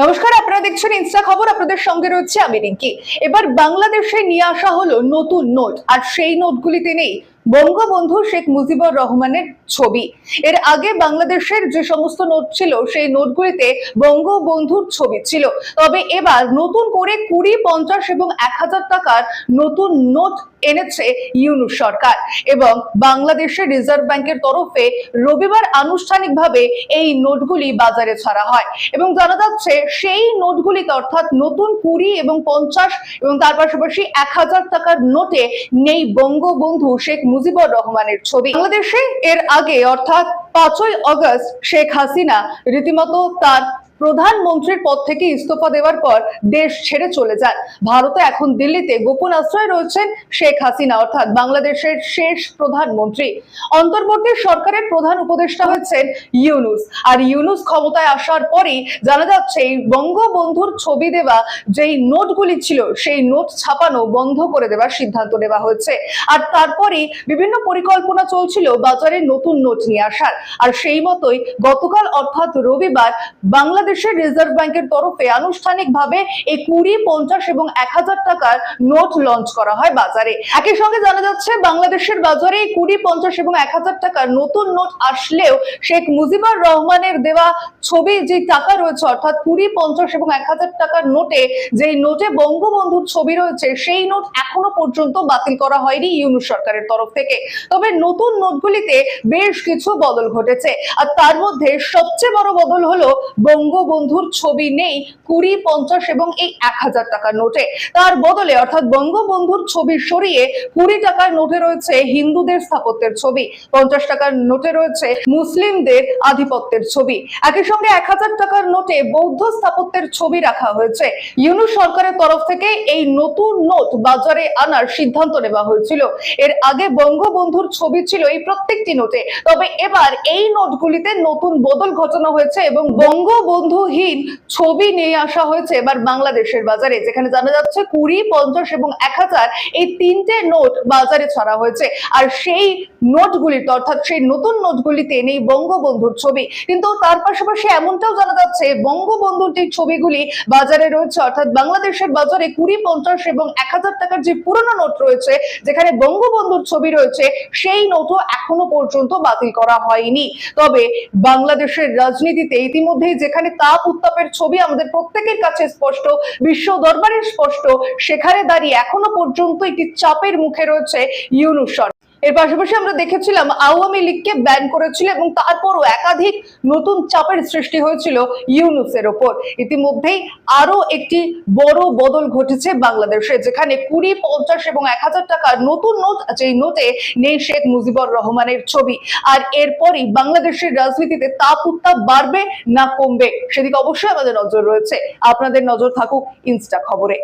নমস্কার, আপনারা দেখছেন ইনস্টা খবর, আপনাদের সঙ্গে রয়েছে আমি রিঙ্কি। এবার বাংলাদেশে নিয়ে আসা হলো নতুন নোট, আর সেই নোটগুলিতে নেই বঙ্গবন্ধু শেখ মুজিবুর রহমানের ছবি। এর আগে বাংলাদেশের যে সমস্ত নোট ছিল, সেই নোটগুলিতে বঙ্গবন্ধুর ছবি ছিল। তবে এবার নতুন করে কুড়ি, পঞ্চাশ এবং এক হাজার টাকার নতুন নোট এনেছে ইউনুস সরকার এবং বাংলাদেশের রিজার্ভ ব্যাংকের তরফে রবিবার আনুষ্ঠানিকভাবে এই নোটগুলি বাজারে ছাড়া হয় এবং জানা যাচ্ছে সেই নোটগুলিতে অর্থাৎ নতুন কুড়ি এবং পঞ্চাশ এবং তার পাশাপাশি এক হাজার টাকার নোটে নেই বঙ্গবন্ধু শেখ মুজিবুর রহমানের ছবি। বাংলাদেশে এর আগে অর্থাৎ পাঁচই অগস্ট শেখ হাসিনা রীতিমতো তার প্রধানমন্ত্রীর পদ থেকে ইস্তফা দেওয়ার পর দেশ ছেড়ে চলে যান ভারতে এখন দিল্লিতে গোপন আশ্রয় রয়েছেন শেখ হাসিনা, অর্থাৎ বাংলাদেশের শেষ প্রধানমন্ত্রী। অন্তর্বর্তী সরকারের প্রধান উপদেষ্টা হচ্ছেন ইউনুস। আর ইউনুস ক্ষমতায় আসার পরেই জানা যাচ্ছে, এই বঙ্গবন্ধুর ছবি দেওয়া যেই নোটগুলি ছিল, সেই নোট ছাপানো বন্ধ করে দেওয়ার সিদ্ধান্ত নেওয়া হয়েছে। আর তারপরেই বিভিন্ন পরিকল্পনা চলছিল বাজারে নতুন নোট নিয়ে আসার। আর সেই মতোই গতকাল, অর্থাৎ রবিবার বাংলাদেশের রিজার্ভ ব্যাংকের তরফে আনুষ্ঠানিকভাবে এই কুড়ি, পঞ্চাশ এবং এক হাজার টাকার নোট লঞ্চ করা হয় বাজারে। একই সঙ্গে জানা যাচ্ছে, বাংলাদেশের বাজারে এই কুড়ি, পঞ্চাশ এবং এক হাজার টাকার নতুন নোট আসলেও শেখ মুজিবুর রহমানের দেওয়া ছবি যে টাকা রয়েছে, অর্থাৎ কুড়ি, পঞ্চাশ এবং এক হাজার টাকার নোটে যেই নোটে বঙ্গবন্ধুর ছবি রয়েছে, সেই নোট এখনও পর্যন্ত বাতিল করা হয়নি ইউনু সরকারের তরফ থেকে। তবে নতুন নোটগুলিতে বেশ কিছু বদল ঘটেছে। আর তার মধ্যে সবচেয়ে বড় বদল হলো বঙ্গবন্ধুর ছবি নেই কুড়ি, পঞ্চাশ এবং এই এক হাজার টাকার নোটে। তার বদলে অর্থাৎ বঙ্গবন্ধুর ছবি সরিয়ে কুড়ি টাকার নোটে রয়েছে হিন্দুদের স্থাপত্যের ছবি, পঞ্চাশ টাকার নোটে রয়েছে মুসলিমদের আধিপত্যের ছবি। একই সঙ্গে এক হাজার টাকার নোটে বৌদ্ধ স্থাপত্যের ছবি রাখা হয়েছে। ইউনুস সরকারের তরফ থেকে এই নতুন নোট বাজারে আনার সিদ্ধান্ত নেওয়া হয়েছিল। এর আগে বঙ্গবন্ধুর ছবি ছিল এই প্রত্যেকটি নোটে। তবে এবার এই নোটগুলিতে নতুন বদল ঘটানো হয়েছে এবং বঙ্গবন্ধুহীন ছবি নিয়ে আসা হয়েছে এবার বাংলাদেশের বাজারে, যেখানে জানা যাচ্ছে কুড়ি, পঞ্চাশ এবং এক হাজার এই তিনটে নোট বাজারে ছাড়া হয়েছে। আর সেই নোটগুলিতে অর্থাৎ সেই নতুন নোটগুলিতে নেই বঙ্গবন্ধুর ছবি। কিন্তু তার পাশাপাশি এমনটাও জানা যাচ্ছে বঙ্গবন্ধুর যে ছবিগুলি বাজারে রয়েছে, অর্থাৎ বাংলাদেশের বাজারে কুড়ি, পঞ্চাশ এবং এক হাজার টাকার যে পুরনো নোট রয়েছে, যেখানে বঙ্গবন্ধুর ছবি রয়েছে, সেই নোটও এখনও পর্যন্ত বাতিল করা হয়নি। তবে বাংলাদেশের রাজনীতিতে ইতিমধ্যেই যেখানে তাপ উত্তাপের ছবি আমাদের প্রত্যেকের কাছে স্পষ্ট, বিশ্ব দরবারে স্পষ্ট। সেখানে দাঁড়িয়ে এখনও পর্যন্ত একটি চাপের মুখে রয়েছে ইউনুস সরকার। এর পাশাপাশি আমরা দেখেছিলাম আওয়ামী লীগকে ব্যান করেছিল এবং তারপরও একাধিক নতুন চাপের সৃষ্টি হয়েছিল ইউনুসের ওপর। ইতিমধ্যেই আরও একটি বড় বদল ঘটেছে বাংলাদেশে, যেখানে কুড়ি, পঞ্চাশ এবং এক হাজার টাকার নতুন নোট, যেই নোটে নেই শেখ মুজিবুর রহমানের ছবি। আর এরপরই বাংলাদেশের রাজনীতিতে তাপ উত্তাপ বাড়বে না কমবে? সেদিকে অবশ্যই আমাদের নজর রয়েছে। আপনাদের নজর থাকুক ইনস্টা খবরে।